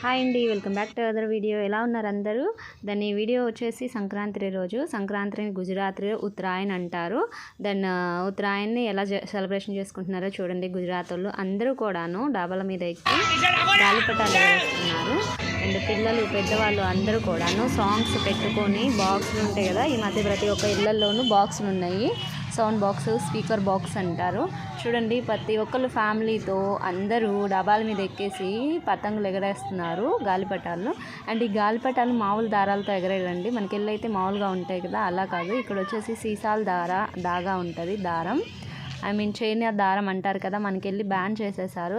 Hi అండి welcome back to other video. ఎలా ఉన్నారు అందరూ? దాని వీడియో వచ్చేసి సంక్రాంతి రోజు. సంక్రాంతిని గుజరాత్లో ఉత్తరాయణ్ అంటారు. దెన్ ఉత్తరాయణ్ని ఎలా సెలబ్రేషన్ చేసుకుంటున్నారో చూడండి. గుజరాత్ వాళ్ళు అందరూ కూడాను డాబాల మీద ఎక్కి గాలిపటాలు వేస్తున్నారు. అండ్ పిల్లలు పెద్దవాళ్ళు అందరూ కూడాను సాంగ్స్ పెట్టుకొని బాక్సులు ఉంటాయి కదా. ఈ మధ్య ప్రతి ఒక్క ఇళ్ళలోనూ బాక్సులు ఉన్నాయి. సౌండ్ బాక్స్ స్పీకర్ బాక్స్ అంటారు. చూడండి ప్రతి ఒక్కళ్ళు ఫ్యామిలీతో అందరూ డబాల మీద ఎక్కేసి పతంగులు ఎగరేస్తున్నారు గాలిపటాలు అండ్ ఈ గాలిపటాలు మామూలు దారాలతో ఎగరేయండి మనకి అయితే మామూలుగా ఉంటాయి కదా అలా కాదు. ఇక్కడ వచ్చేసి సీసాల దార దాగా ఉంటుంది దారం. ఐ మీన్ చైన్ దారం అంటారు కదా మనకెళ్ళి బ్యాన్ చేసేసారు.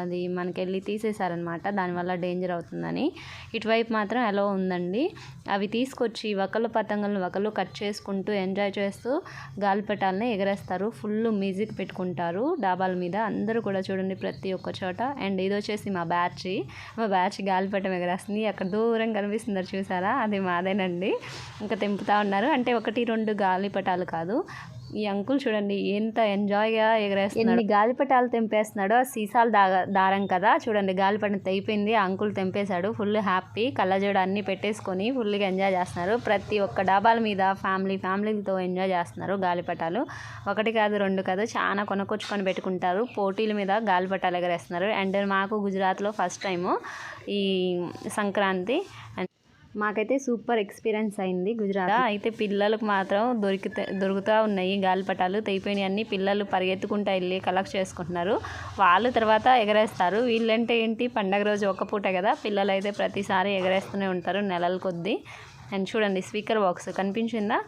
అది మనకెళ్ళి తీసేశారనమాట దానివల్ల డేంజర్ అవుతుందని. ఇటువైపు మాత్రం ఎలా ఉందండి. అవి తీసుకొచ్చి ఒకళ్ళు పతంగులను ఒకళ్ళు కట్ చేసుకుంటూ ఎంజాయ్ చేస్తూ గాలిపటాలని ఎగరేస్తారు. ఫుల్ మ్యూజిక్ పెట్టుకుంటారు డాబాల మీద. అందరూ కూడా చూడండి ప్రతి ఒక్క చోట. అండ్ ఇది వచ్చేసి మా బ్యాచ్ మా బ్యాచ్ గాలిపటం ఎగరేస్తుంది. అక్కడ దూరం కనిపిస్తుంది చూసారా? అది మాదేనండి. ఇంకా తెంపుతా ఉన్నారు. అంటే ఒకటి రెండు గాలిపటాలు కాదు. ఈ అంకుల్ చూడండి ఎంత ఎంజాయ్గా ఎగరేస్తున్నాడు. గాలిపటాలు తెంపేస్తున్నాడో సీసాలు దారం కదా. చూడండి గాలిపటం తెగిపోయింది. అంకుల్ తెంపేశాడు. Full happy. కళ్ళజోడు అన్నీ పెట్టేసుకొని ఫుల్గా ఎంజాయ్ చేస్తున్నారు. ప్రతి ఒక్క డాబాల మీద ఫ్యామిలీ ఫ్యామిలీతో ఎంజాయ్ చేస్తున్నారు గాలిపటాలు. ఒకటి కాదు రెండు కాదు చాలా కొనుక్కొచ్చుకొని పెట్టుకుంటారు. పోటీల మీద గాలిపటాలు ఎగరేస్తున్నారు. అండ్ మాకు గుజరాత్లో ఫస్ట్ టైము ఈ సంక్రాంతి. మాకైతే సూపర్ ఎక్స్పీరియన్స్ అయింది గుజరాత్. అయితే పిల్లలకు మాత్రం దొరికితే దొరుకుతూ ఉన్నాయి గాలిపటాలు అన్ని పిల్లలు పరిగెత్తుకుంటూ వెళ్ళి కలెక్ట్ చేసుకుంటున్నారు. వాళ్ళు తర్వాత ఎగరేస్తారు. వీళ్ళంటే ఏంటి? పండగ రోజు ఒక పూట కదా పిల్లలు అయితే ప్రతిసారి ఎగరేస్తూనే ఉంటారు నెలల కొద్దీ. అండ్ చూడండి స్పీకర్ బాక్స్ కనిపించిందా?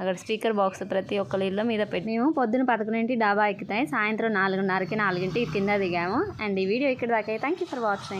అక్కడ స్పీకర్ బాక్స్ ప్రతి ఒక్కరి ఇళ్ళ మీద పెట్టి మేము పొద్దున పదకొండింటి డాబా ఎక్కుతాయి సాయంత్రం నాలుగున్నరకి నాలుగింటి కింద దిగాము. అండ్ ఈ వీడియో ఇక్కడ దాకా. Thank you for watching